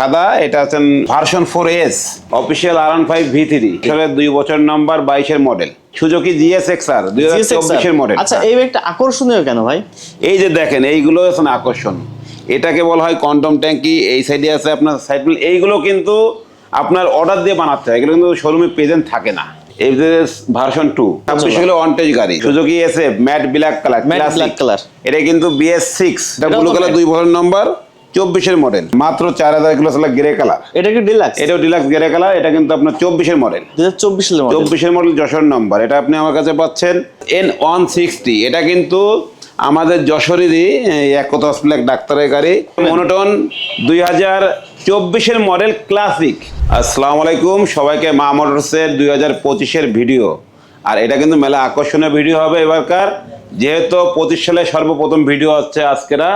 সাদা এটা আছেন version four S official R one five V three দুই বছর নাম্বার বাইশের মডেল সুজুকি মডেল আচ্ছা এই ব্যাগটা আকর্ষণীয় কেন ভাই? এই যে দেখেন এইগুলো হচ্ছে না আকর্ষণ। এটাকে বলা হয় কন্ডম ট্যাঙ্কি এই সাইডে আছে আপনার সাইড এইগুলো কিন্তু আপনার অর্ডার দিয়ে বানাতে হয়। এগুলো কিন্তু শোরুমে প্রেজেন্ট থাকে না। ভার্সন টু ছাব্বিশ হলো অনটেজ গাড়ি সুজুকি এসে matte black colour Matte black color। এটা কিন্তু বিএস সিক্স এটা ব্লু কালার দুই বছর নম্বর চব্বিশের মডেল মাত্র চার হাজার কিলো সালা গ্রে কালার এটা কি ডিলাক্স এটাও ডিলাক্স গ্রে কালার এটা কিন্তু আপনার চব্বিশের মডেল দু হাজার চব্বিশ চব্বিশের মডেল যশোর নম্বর এটা আপনি আমার কাছে পাচ্ছেন এন ওয়ান সিক্সটি এটা কিন্তু আমাদের যশোরেরই একতা হসপিটাল ডাক্তারের গাড়ি। মনোটন দুই হাজার চব্বিশের মডেল ক্লাসিক আসসালামু আলাইকুম সবাইকে মা মোটরসের দুই হাজার পঁচিশের ভিডিও আর এটা কিন্তু মেলা আকর্ষণীয় ভিডিও হবে এবারকার। যেহেতু পঁচিশ সালে সর্বপ্রথম ভিডিও হচ্ছে আজকেরা।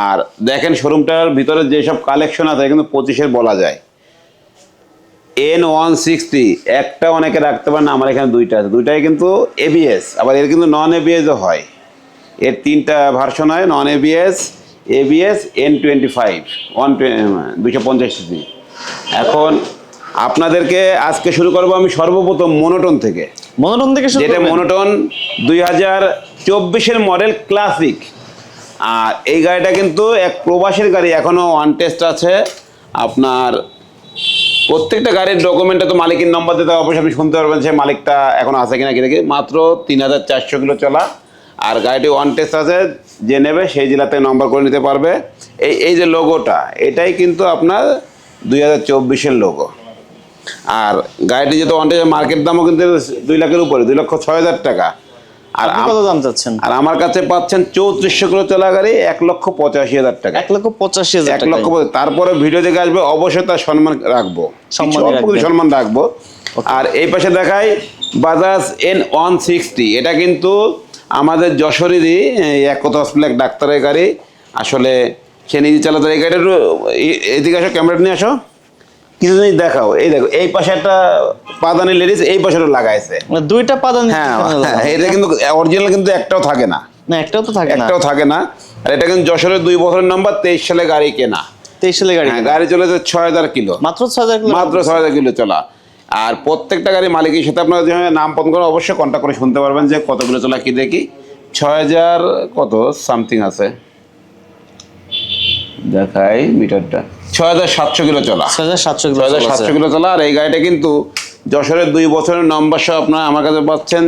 আর দেখেন শোরুমটার ভিতরে যেসব কালেকশন আছে কিন্তু পঁচিশের বলা যায়। এন ওয়ান সিক্সটি একটা অনেকে রাখতে পারে না আমার এখানে দুইটা আছে। দুইটাই কিন্তু এবিএস আবার এর কিন্তু নন এবিএসও হয়। এর তিনটা ভার্সন হয় non A B S A B S N twenty five one দুশো পঞ্চাশ সিসি। এখন আপনাদেরকে আজকে শুরু করব আমি সর্বপ্রথম মনোটন থেকে। মনোরম থেকে যেটা? মনোটন দুই হাজার চব্বিশের মডেল ক্লাসিক আর এই গাড়িটা কিন্তু এক প্রবাসীর গাড়ি এখনও ওয়ান টেস্ট আছে। আপনার প্রত্যেকটা গাড়ির ডকুমেন্টে তো মালিকের নম্বর দিতে অবশ্যই আপনি শুনতে পারবেন সে মালিকটা এখন আছে কিনা কি দেখি। মাত্র তিন হাজার চারশো কিলো চলা। আর গাড়িটি ওয়ান টেস্ট আছে, যে নেবে সেই জেলাতে নম্বর করে নিতে পারবে। এই এই যে লোগোটা এটাই কিন্তু আপনার দুই হাজার চব্বিশের লোগো আর গাড়িটি যেহেতু ওয়ান টেস্ট মার্কেট দামও কিন্তু দুই লাখের উপরে, দুই লক্ষ ছয় হাজার টাকা। আর কত দাম চাচ্ছেন? আর আমার কাছে পাচ্ছেন চৌত্রিশশো কিলো চলা গাড়ি এক লক্ষ পঁচাশি হাজার টাকা। এক লক্ষ পঁচাশি হাজার এক লক্ষ। তারপরে ভিডিও দেখে আসবে অবশ্যই তার সম্মান রাখব। সম্মান রাখব। আর এই পাশে দেখাই বাজাজ এন ওয়ান সিক্সটি এটা কিন্তু আমাদের যশোরেরই হসপিটাল ডাক্তারের গাড়ি। আসলে সে নিজে চালাতে। এই গাড়িটা একটু আসো ক্যামেরাটা নিয়ে আসো। কিছু জিনিস দেখাও এই দেখো এই পাশে একটা পাদানি লেডিস এই পাশে লাগাইছে। মানে দুইটা পাদান হ্যাঁ হ্যাঁ, এটা কিন্তু অরিজিনাল কিন্তু একটাও থাকে না। না একটাও তো থাকে না। একটাও থাকে না। আর এটা কিন্তু যশোরের দুই বছরের নাম্বার তেইশ সালে গাড়ি কেনা। তেইশ সালে গাড়ি হ্যাঁ গাড়ি চলেছে ছয় হাজার কিলো। মাত্র ছয় হাজার কিলো? মাত্র ছয় হাজার কিলো চলা। আর প্রত্যেকটা গাড়ি মালিকের সাথে আপনারা যেভাবে নাম ফোন করে অবশ্যই কন্ট্যাক্ট করে শুনতে পারবেন যে কত কিলো চলা কি দেখি। ছয় হাজার কত সামথিং আছে। দেখাই মিটারটা। ছয় হাজার সাতশো কিলো চলা। ছয় হাজার সাতশো কিলো হাজার চলা সাতশো কিলো চলা আর এই গাড়িটা কিন্তু যশোরের দুই বছরের নম্বর সহ আপনার আমার কাছে পাচ্ছেন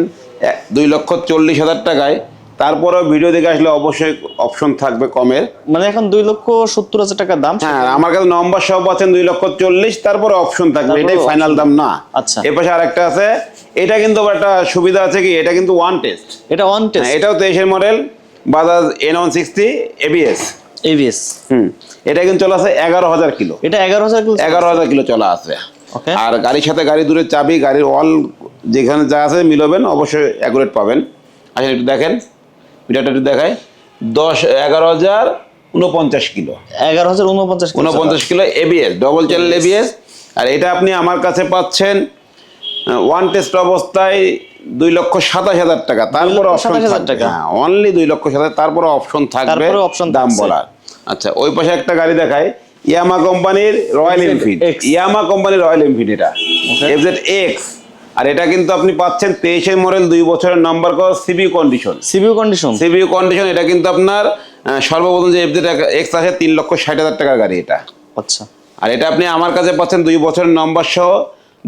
দুই লক্ষ চল্লিশ হাজার টাকায়। তারপরেও ভিডিও দেখে আসলে অবশ্যই অপশন থাকবে কমের। মানে এখন দুই লক্ষ সত্তর হাজার টাকার দাম হ্যাঁ আমার কাছে নম্বর সহ পাচ্ছেন দুই লক্ষ চল্লিশ তারপরে অপশন থাকবে এটাই ফাইনাল দাম না। আচ্ছা। এ পাশে আরেকটা আছে এটা কিন্তু একটা সুবিধা আছে কি এটা কিন্তু ওয়ান টেস্ট এটা ওয়ান টেস্ট এটাও তেইশের model Bajaj N one sixty A B S A B S. হুম। এটা কিন্তু চলা আছে এগারো হাজার কিলো। এটা এগারো হাজার কিলো এগারো হাজার কিলো চলা আছে. আর গাড়ির সাথে গাড়ি দূরের চাবি গাড়ির অল যেখানে যা আছে মিলবেন অবশ্যই অ্যাকুরেট পাবেন। আচ্ছা একটু দেখেন। মিটারটা একটু দেখায় দশ এগারো হাজার উনপঞ্চাশ কিলো। এগারো হাজার উনপঞ্চাশ কিলো উনপঞ্চাশ kilo A B S double channel A B S. আর এটা আপনি আমার কাছে পাচ্ছেন ওয়ান টেস্ট অবস্থায় দুই লক্ষ সাতাশ হাজার টাকা। তারপরে অপশন 27,000 থাকবে। টাকা। হ্যাঁ অনলি দুই লক্ষ সাতাশ তারপরে অপশন থাকবে option দাম বলার। আচ্ছা ওই পাশে একটা গাড়ি দেখায় ইয়ামা কোম্পানির রয়্যাল এনফিল্ড। ইয়ামা কোম্পানির রয়্যাল এনফিল্ড এটা. এফজেড এক্স আর এটা কিন্তু আপনি পাচ্ছেন তেইশের মডেল দুই বছরের নাম্বার কর C B condition C B U condition C B U condition এটা কিন্তু আপনার সর্বপ্রথম যে এফজেড এক্স আছে তিন লক্ষ ষাট হাজার টাকার গাড়ি এটা। আচ্ছা। আর এটা আপনি আমার কাছে পাচ্ছেন দুই বছরের নম্বর সহ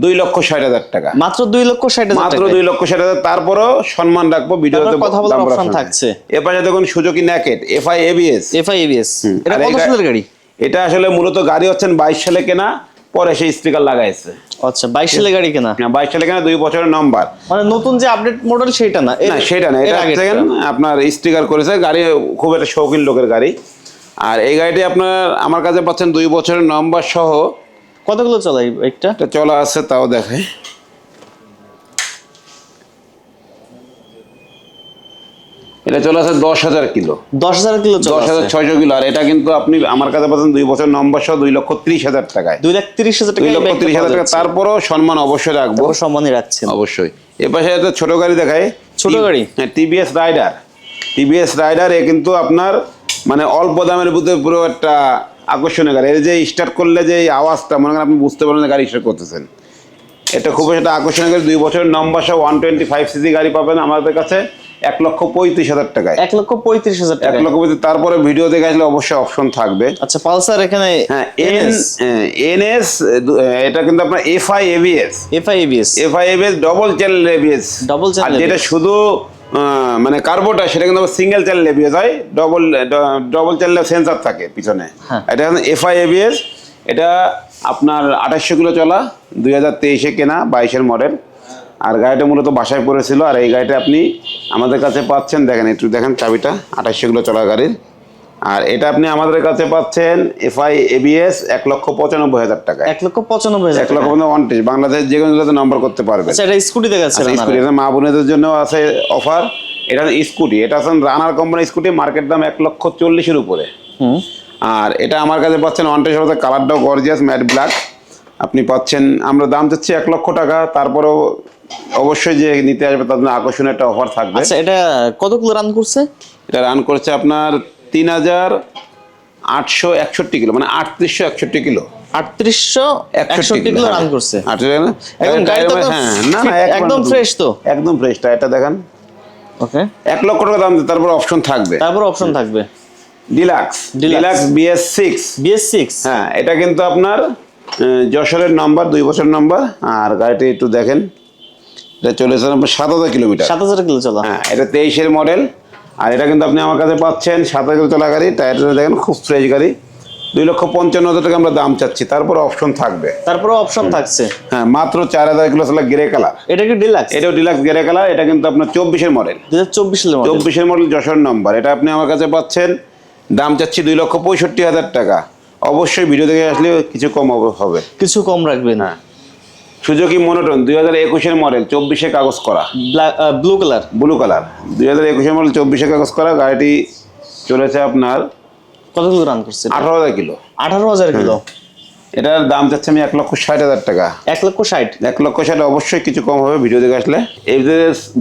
দুই লক্ষ ষাট হাজার টাকা। মাত্র দুই লক্ষ ষাট মাত্র দুই লক্ষ ষাট হাজার তারপরও সম্মান রাখব ভিডিওতে কথা বলার সময়। থাকছে। এপাশে দেখুন Suzuki naked F I A B S F I A B S এটা কত সালের গাড়ি? এটা আসলে মূলত গাড়ি হচ্ছেন বাইশ সালে কেনা পরে সেই স্টিকার লাগাইছে। আচ্ছা বাইশ সালের গাড়ি কেনা? বাইশ সালে কেনা দুই বছরের নম্বর মানে নতুন যে আপডেট মডেল সেটা না না সেটা না এটা দেখেন আপনার স্টিকার করেছে গাড়ি খুব একটা শৌখিন লোকের গাড়ি। আর এই গাড়িটি আপনার আমার কাছে পাচ্ছেন দুই বছরের নম্বর সহ কতগুলো চলাই বাইকটা? এটা চলা আছে তাও দেখে এটা চলে আছে দশ হাজার কিলো। দশ হাজার কিলো দশ হাজার। ছয়শো কিলো। আর এটা কিন্তু আপনি আমার কাছে পাচ্ছেন দুই বছর নম্বর সহ দুই লক্ষ ত্রিশ হাজার টাকায়। দুই লাখ তিরিশ হাজার টাকা দুই লক্ষ ত্রিশ হাজার টাকা। তারপরও সম্মান অবশ্যই রাখব। সম্মানই রাখছেন। অবশ্যই। এ পাশে একটা ছোট গাড়ি দেখায় ছোট গাড়ি? হ্যাঁ টিভিএস রাইডার। টিভিএস রাইডার এ কিন্তু আপনার মানে অল্প দামের ভিতরে পুরো একটা আকর্ষণীয় গাড়ি। এই যে স্টার্ট করলে যে এই আওয়াজটা মনে করেন আপনি বুঝতে পারবেন গাড়ি স্টার্ট করতেছেন। এটা খুব একটা আকর্ষণীয় গাড়ি দুই বছরের নম্বর সহ ওয়ান টোয়েন্টি ফাইভ সিসি গাড়ি পাবেন আমাদের কাছে এক লক্ষ পঁয়ত্রিশ হাজার টাকায়। এক লক্ষ পঁয়ত্রিশ হাজার এক লক্ষ পঁয়ত্রিশ তারপরে ভিডিও দেখে আসলে অবশ্যই অপশন থাকবে। আচ্ছা পালসার এখানে হ্যাঁ এন এনএস এটা কিন্তু আপনার F I A B S F I A B S F I A B S double channel A B S Double channel আর যেটা শুধু মানে কার্বোটা সেটা কিন্তু single channel A B S হয় ডবল ডবল চ্যানেল সেন্সার থাকে পিছনে। হ্যাঁ। এটা এফআই এবিএস এটা আপনার আঠাশশো কিলো চলা দুই হাজার তেইশে কেনা বাইশের মডেল আর গাড়িটা মূলত বাসায় পড়েছিল আর এই গাড়িটা আপনি আমাদের কাছে পাচ্ছেন দেখেন একটু দেখেন চাবিটা আঠাশশো কিলো চলা গাড়ির। আর এটা আপনি আমাদের কাছে পাচ্ছেন এফআই এবিএস এক লক্ষ পঁচানব্বই হাজার টাকা। এক লক্ষ পঁচানব্বই হাজার এক লক্ষ। ওয়ান বাংলাদেশ যে কোনো জেলাতে নম্বর করতে পারবে আচ্ছা এটা স্কুটি দেখাচ্ছে আচ্ছা, স্কুটি এটা মা বোনেদের জন্য আছে অফার এটা স্কুটি এটা আছে রানার কোম্পানি স্কুটি মার্কেট দাম এক লক্ষ চল্লিশের উপরে। হুম। আর এটা আমার কাছে পাচ্ছেন ওয়ানটের সাথে কালারটাও গর্জিয়াস ম্যাট ব্ল্যাক আপনি পাচ্ছেন আমরা দাম চাচ্ছি এক লক্ষ টাকা। তারপরেও অবশ্যই যে নিতে আসবে তার জন্য আকর্ষণীয় একটা অফার থাকবে। আচ্ছা এটা কতগুলো রান করছে? এটা রান করছে আপনার তিন হাজার আটশো একষট্টি কিলো মানে আটত্রিশশো একষট্টি কিলো। আটত্রিশশো একষট্টি কিলো রান করছে। একদম একদম তো একদম ফ্রেশ তো। একদম দেখেন। ওকে। এক লক্ষ টাকা দাম তারপর অপশন থাকবে। তারপর অপশন থাকবে। Deluxe. Deluxe. B S six. B S six. হ্যাঁ এটা কিন্তু আপনার যশোরের নাম্বার দুই বছর নাম্বার আর গাড়িটি একটু দেখেন এটা চলেছে আপনার সাত হাজার কিলোমিটার। সাত হাজার কিলো চলা। হ্যাঁ এটা তেইশের মডেল আর এটা কিন্তু আপনি আমার কাছে পাচ্ছেন সাত হাজার চলা গাড়ি টায়ারটা দেখেন খুব ফ্রেশ গাড়ি। দুই লক্ষ পঞ্চান্ন হাজার টাকা আমরা দাম চাচ্ছি। তারপর অপশন থাকবে। তারপরে অপশন থাকছে। হ্যাঁ মাত্র চার হাজার কিলো চলা গ্রে কালার এটা কি ডিলাক্স এটাও ডিলাক্স গ্রে কালার এটা কিন্তু আপনার চব্বিশের মডেল চব্বিশ চব্বিশের মডেল যশোর নম্বর এটা আপনি আমার কাছে পাচ্ছেন। দাম চাচ্ছি দুই লক্ষ পঁয়ষট্টি হাজার টাকা। অবশ্যই ভিডিও দেখে আসলে কিছু কম হবে- হবে কিছু কম রাখবেন হ্যাঁ। সুজুকি মনোটন দুই হাজার একুশের মডেল চব্বিশে কাগজ করা। ব্লু কালার ব্লু কালার দুই হাজার একুশের মডেল চব্বিশে কাগজ করা গাড়িটি চলেছে আপনার কতগুলো রান করছে? আঠারো হাজার কিলো। আঠারো হাজার কিলো। এটার দাম চাচ্ছে আমি এক লক্ষ ষাট হাজার টাকা। এক লক্ষ ষাট? এক লক্ষ ষাট অবশ্যই কিছু কম হবে ভিডিও দেখে আসলে।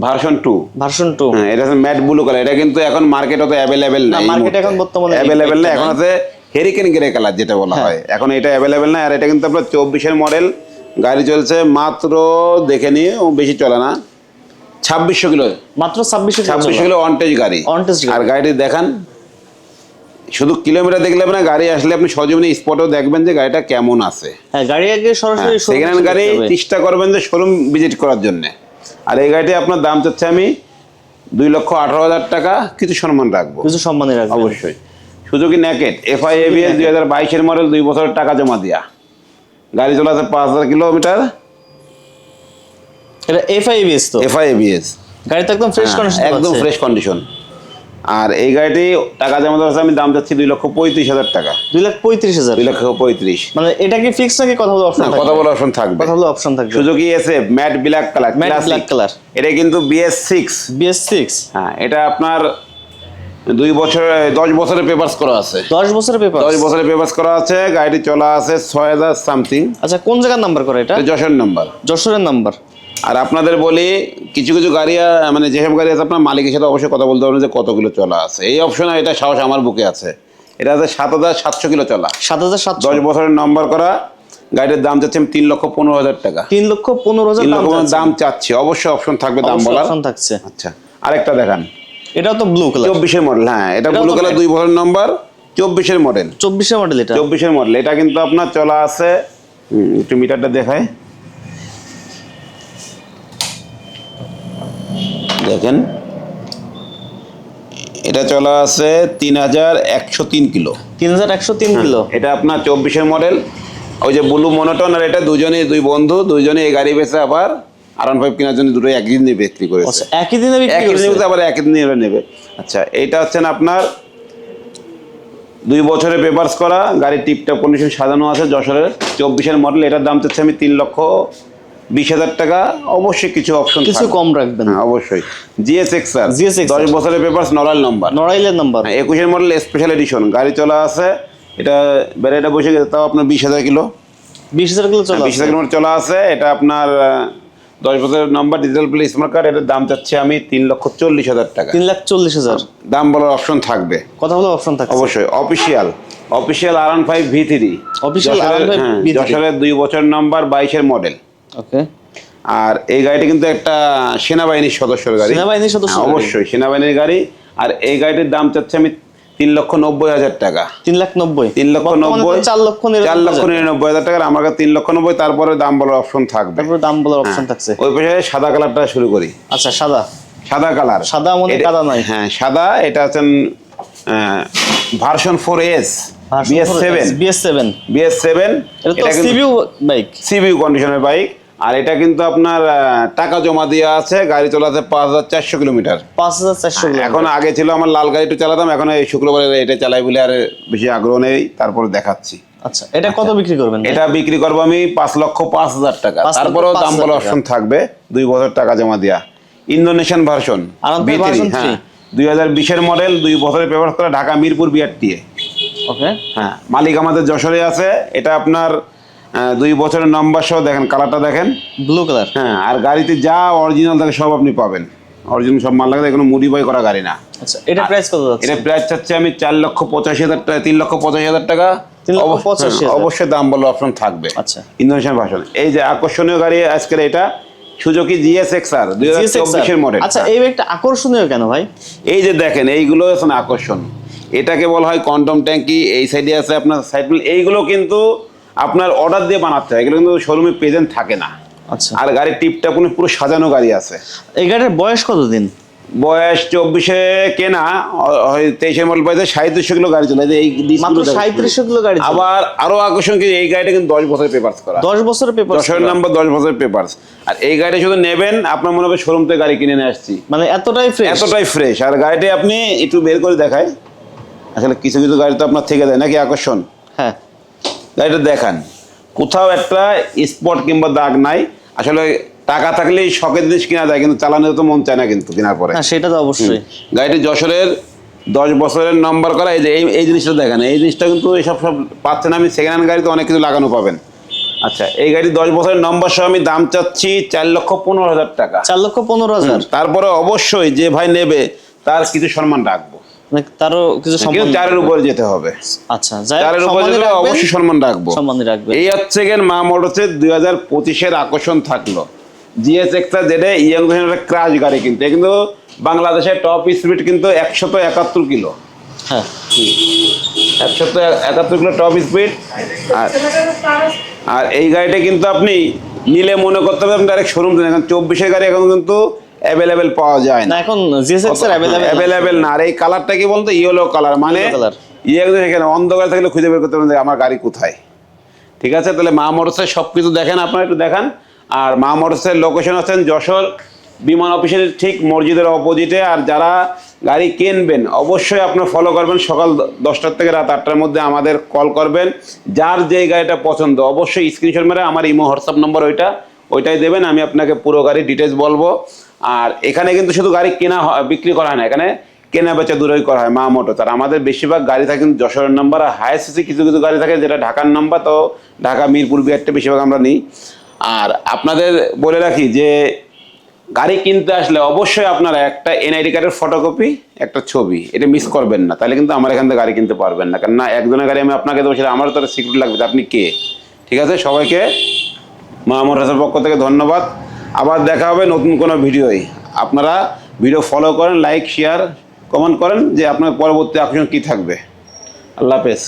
ভার্সন টু ভার্সন টু হ্যাঁ এটা হচ্ছে ম্যাট ব্লু কালার এটা কিন্তু এখন মার্কেট অত অ্যাভেলেবেল না, market এখন বর্তমানে অ্যাভেলেবেল না। এখন আছে হেরিকেন গ্রে কালার যেটা বলা হ্যাঁ। হয়। এখন এটা অ্যাভেলেবেল না আর এটা কিন্তু আপনার চব্বিশের মডেল গাড়ি চলছে মাত্র দেখে নিয়ে ও বেশি চলে না ছাব্বিশশো কিলো। মাত্র ছাব্বিশশো ছাব্বিশশো কিলো অনটেজ গাড়ি। গাড়ি। আর গাড়িটি দেখান শুধু কিলোমিটার দেখলে না গাড়ি আসলে আপনি সজীবনী স্পটেও দেখবেন যে গাড়িটা কেমন আছে। হ্যাঁ গাড়ি আগে সরাসরি সেকেন্ড হ্যান্ড গাড়ি চেষ্টা করবেন যে শোরুম ভিজিট করার জন্য। আর এই গাড়িটি আপনার দাম চাচ্ছে আমি দুই লক্ষ আঠারো হাজার টাকা কিছু সম্মান রাখব। কিছু সম্মানে রাখবেন। অবশ্যই। সুযোগী ন্যাকেট এফআই এবিএস দুই হাজার বাইশের মডেল দুই বছরের টাকা জমা দিয়া। গাড়ি চলাছে পাঁচ হাজার কিলোমিটার। এটা এফআইবিএস তো? এফআই এবিএস গাড়ি তো একদম ফ্রেশ কন্ডিশন হ্যাঁ, একদম ফ্রেশ কন্ডিশন আর এই গাড়িটি টাকা জমা দেওয়া আমি দাম চাচ্ছি দুই লক্ষ পঁয়ত্রিশ হাজার টাকা। দুই লাখ পঁয়ত্রিশ হাজার? দুই লক্ষ পঁয়ত্রিশ। মানে এটা কি ফিক্স নাকি কথা বলে অপশন কথা বলার অপশন থাকবে। কথা বলে অপশন থাকবে। সুযোগী এসে matte black colour Matte black colour এটা কিন্তু বিএস সিক্স বিএস সিক্স হ্যাঁ এটা আপনার দুই বছর দশ বছরের পেপার্স করা আছে। দশ বছরের পেপার দশ বছরের পেপার্স করা আছে গাড়িটি চলা আছে ছয় হাজার সামথিং আচ্ছা কোন জায়গার নাম্বার করে এটা? যশোর নাম্বার যশোরের নাম্বার আর আপনাদের বলি কিছু কিছু গাড়ি মানে যেসব গাড়ি আছে আপনার মালিকের সাথে অবশ্যই কথা বলতে পারবেন যে কত কিলো চলা আছে। এই অপশনে এটা সাহস আমার বুকে আছে। এটা আছে সাত হাজার সাতশো কিলো চলা। সাত হাজার সাতশো। দশ বছরের নাম্বার করা গাড়ির দাম চাচ্ছি আমি তিন লক্ষ পনেরো হাজার টাকা। তিন লক্ষ পনেরো হাজার দাম চাচ্ছি অবশ্যই অপশন থাকবে দাম বলার। option থাকছে। আচ্ছা আরেকটা দেখান। এটাও তো ব্লু কালার চব্বিশের মডেল হ্যাঁ এটা ব্লু কালার দুই বছর নম্বর চব্বিশের মডেল চব্বিশের মডেল এটা? চব্বিশের মডেল এটা কিন্তু আপনার চলা আছে একটু মিটারটা দেখায় দেখেন এটা চলা আছে তিন হাজার একশো তিন কিলো। তিন হাজার একশো তিন হ্যাঁ। কিলো? এটা আপনার চব্বিশের মডেল ওই যে ব্লু মনোটন আর এটা দুজনেই দুই বন্ধু দুইজনে এই গাড়ি বেচে আবার আর ফাইভ কেনার জন্য দুটোই একই দিনে বিক্রি করেছে। আচ্ছা, একই দিনে একই দিনে আবার একই দিনে এরা নেবে। আচ্ছা এইটা হচ্ছে না আপনার দুই বছরের পেপার্স করা গাড়ির টিপটপ কন্ডিশন সাজানো আছে যশোরের। চব্বিশের মডেল এটার দাম চাচ্ছে আমি তিন লক্ষ বিশ হাজার টাকা। অবশ্যই কিছু অপশন কিছু কম রাখবেন। হ্যাঁ অবশ্যই। জিএস এক্স আর XR দশ বছরের পেপার্স নরাল নম্বর নড়াইলের নাম্বার হ্যাঁ, একুশের মডেল স্পেশাল এডিশন গাড়ি চলা আছে এটা ব্যাটারিটা বসে গেছে তাও আপনার বিশ হাজার কিলো। বিশ হাজার কিলো চলে বিশ হাজার কিলোমিটার চলা আছে এটা আপনার দশ বছরের number digital play smart card এটার দাম চাচ্ছি আমি তিন লক্ষ চল্লিশ হাজার টাকা। তিন লাখ চল্লিশ হাজার। দাম বলার অপশন থাকবে। কথা বলার অপশন থাকবে অবশ্যই official official R five V three Official R15 V3 যশোরের দুই বছর নাম্বার বাইশের মডেল ওকে আর এই গাড়িটা কিন্তু একটা সেনাবাহিনীর সদস্যের গাড়ি। সেনাবাহিনীর সদস্যের হ্যাঁ, অবশ্যই সেনাবাহিনীর গাড়ি। আর এই গাড়িটির দাম চাচ্ছে আমি তিন লক্ষ নব্বই হাজার টাকা। তিন লাখ নব্বই? তিন লক্ষ নব্বই চার লক্ষ চার লক্ষ নিরানব্বই হাজার। টাকার আমার কাছে তিন লক্ষ নব্বই তারপরে দাম বলার অপশন থাকবে। তারপরে দাম বলার অপশন থাকছে। ওই পাশে সাদা কালারটা শুরু করি। আচ্ছা সাদা। সাদা কালার। সাদা মনে কাদা নাই। হ্যাঁ সাদা এটা হচ্ছেন version four S BS seven BS seven BS seven এটা সিবিউ বাইক সিবিউ কন্ডিশনের বাইক আর এটা কিন্তু আপনার টাকা জমা দেওয়া আছে গাড়ি চলাতে পাঁচ হাজার চারশো কিলোমিটার। পাঁচ হাজার চারশো এখন আগে ছিল আমার লাল গাড়িটা চালাতাম এখন এই শুক্রবারে এটা চালাই বলে আর বেশি আগ্রহ নেই তারপরে দেখাচ্ছি। আচ্ছা এটা কত বিক্রি করবেন? এটা বিক্রি করব আমি পাঁচ লক্ষ পাঁচ হাজার টাকা। তারপরেও দাম বলে অপশন থাকবে দুই বছর টাকা জমা দেওয়া ইন্দোনেশিয়ান ভার্সন হ্যাঁ। দুই হাজার বিশের মডেল দুই বছরের পেপার করা ঢাকা মিরপুর বিআরটিএ ওকে হ্যাঁ মালিক আমাদের যশোরে আছে এটা আপনার দুই বছরের নম্বর সহ দেখেন কালারটা দেখেন। ব্লু কালার হ্যাঁ আর গাড়িতে যা অরিজিনাল থাকে সব আপনি পাবেন। অরিজিনাল সব মাল লাগে কোনো মডিফাই করা গাড়ি না। আচ্ছা এটা প্রাইস কত যাচ্ছে? এটা প্রাইস চাচ্ছে আমি চার লক্ষ পঁচাশি হাজার টাকা তিন লক্ষ পঁচাশি হাজার টাকা। হ্যাঁ। অবশ্যই দাম বলে অপশন থাকবে। আচ্ছা। ইন্দোনেশিয়ান ভাষণ এই যে আকর্ষণীয় গাড়ি আজকের এটা সুজুকি জিএস এক্সআর দুই হাজার GSX মডেল আচ্ছা এই একটা আকর্ষণীয় কেন ভাই? এই যে দেখেন এইগুলো হচ্ছে না আকর্ষণ। এটাকে বলা হয় কন্ডম ট্যাঙ্কি এই সাইডে আছে আপনার সাইড এইগুলো কিন্তু আপনার অর্ডার দিয়ে বানাতে হয়। এগুলো কিন্তু শোরুমে প্রেজেন্ট থাকে না। আচ্ছা। আর গাড়ির টিপটা কোনো পুরো সাজানো গাড়ি আছে। এই গাড়ির বয়স কতদিন? বয়স চব্বিশে কেনা অ- হয় তেইশে মডেল পাইতে সাঁত্রিশশো কিলো গাড়ি চলে। এই। সাঁত্রিশশো কিলো গাড়ি আবার আরও আকর্ষণ কি এই গাড়িটা কিন্তু দশ বছরের পেপার করা। দশ বছরের পেপার দশের নাম্বার দশ বছরের পেপার আর এই গাড়ি শুধু নেবেন আপনার মনে হবে শোরুম থেকে গাড়ি কিনে নিয়ে আসছি। মানে এতটাই ফ্রেশ এতটাই ফ্রেশ আর গাড়িটা আপনি একটু বের করে দেখায় আসলে কিছু কিছু গাড়ি তো আপনার থেকে দেয় নাকি আকর্ষণ? হ্যাঁ। গাড়িটা দেখান। কোথাও একটা স্পট কিংবা দাগ নাই। আসলে টাকা থাকলেই শখের জিনিস কেনা যায় কিন্তু চালানো তো মন চায় না কিন্তু কেনার পরে। হ্যাঁ সেটা তো অবশ্যই। গাড়িটি যশোরের দশ বছরের নম্বর করা এই যে এই জিনিসটা দেখেন। এই জিনিসটা কিন্তু এইসব সব পাচ্ছেন আমি সেকেন্ড হ্যান্ড গাড়িতে অনেক কিছু লাগানো পাবেন। আচ্ছা এই গাড়ি দশ বছরের নম্বর সহ আমি দাম চাচ্ছি চার লক্ষ পনেরো হাজার টাকা। চার লক্ষ পনেরো হাজার। তারপরে অবশ্যই যে ভাই নেবে তার কিছু সম্মান রাখব। তারও কিছু সম্মান চারের উপরে যেতে হবে। আচ্ছা চারের উপরে যেতে অবশ্যই সম্মান রাখব। সম্মানই রাখবেন। এই হচ্ছে গেন মা মোটরসের দুই হাজার পঁচিশের আকর্ষণ থাকল। জিএস এক্সটা যেটা ইয়াং ক্রাশ গাড়ি কিন্তু কিন্তু বাংলাদেশের টপ স্পিড কিন্তু একশত একাত্তর কিলো। হ্যাঁ। একশত একাত্তর কিলো টপ স্পিড আর আর এই গাড়িটা কিন্তু আপনি নিলে মনে করতে হবে আপনি ডাইরেক্ট শোরুম এখন চব্বিশের গাড়ি এখন কিন্তু অ্যাভেলেবেল পাওয়া যায় না। এখন জিএসএক্স এর অ্যাভেলেবল অ্যাভেলেবেল না। আর এই কালারটা কি বলতো? ইয়েলো কালার মানে ইয়ে একদম এখানে অন্ধকার থাকলে খুঁজে বের করতে পারবেন যে আমার গাড়ি কোথায়। ঠিক আছে? তাহলে মা মোটরসের সব কিছু দেখেন আপনারা একটু দেখান। আর মা মোটরসের লোকেশন আছেন যশোর বিমান অফিসের ঠিক মসজিদের অপোজিটে আর যারা গাড়ি কিনবেন অবশ্যই আপনার ফলো করবেন। সকাল দশটার থেকে রাত আটটার মধ্যে আমাদের কল করবেন। যার যে গাড়িটা পছন্দ অবশ্যই স্ক্রিনশট মেরে আমার ইমো হোয়াটসঅ্যাপ নম্বর ওইটা ওইটাই দেবেন। আমি আপনাকে পুরো গাড়ির ডিটেলস বলব। আর এখানে কিন্তু শুধু গাড়ি কেনা বিক্রি করা হয় না, এখানে কেনা বেচা দূরই করা হয়, মা মোটর আর আমাদের বেশিরভাগ গাড়ি থাকে কিন্তু যশোরের নাম্বার আর হায়ার সিসি কিছু কিছু গাড়ি থাকে যেটা ঢাকার নাম্বার তো ঢাকা, মিরপুর, বিহারটা বেশিরভাগ আমরা নিই। আর আপনাদের বলে রাখি যে গাড়ি কিনতে আসলে অবশ্যই আপনারা একটা এনআইডি কার্ডের ফটোকপি একটা ছবি, এটা মিস করবেন না। তাহলে কিন্তু আমার এখান থেকে গাড়ি কিনতে পারবেন না। কারণ না একজনের গাড়ি আমি আপনাকে দেবো, সেটা আমারও তো সিকিউরিটি লাগবে আপনি কে। ঠিক আছে? সবাইকে মা হাসান পক্ষ থেকে ধন্যবাদ। আবার দেখা হবে নতুন কোনো ভিডিওই আপনারা ভিডিও ফলো করেন লাইক শেয়ার কমেন্ট করেন যে আপনার পরবর্তী আকর্ষণ কী থাকবে। আল্লাহ হাফেজ।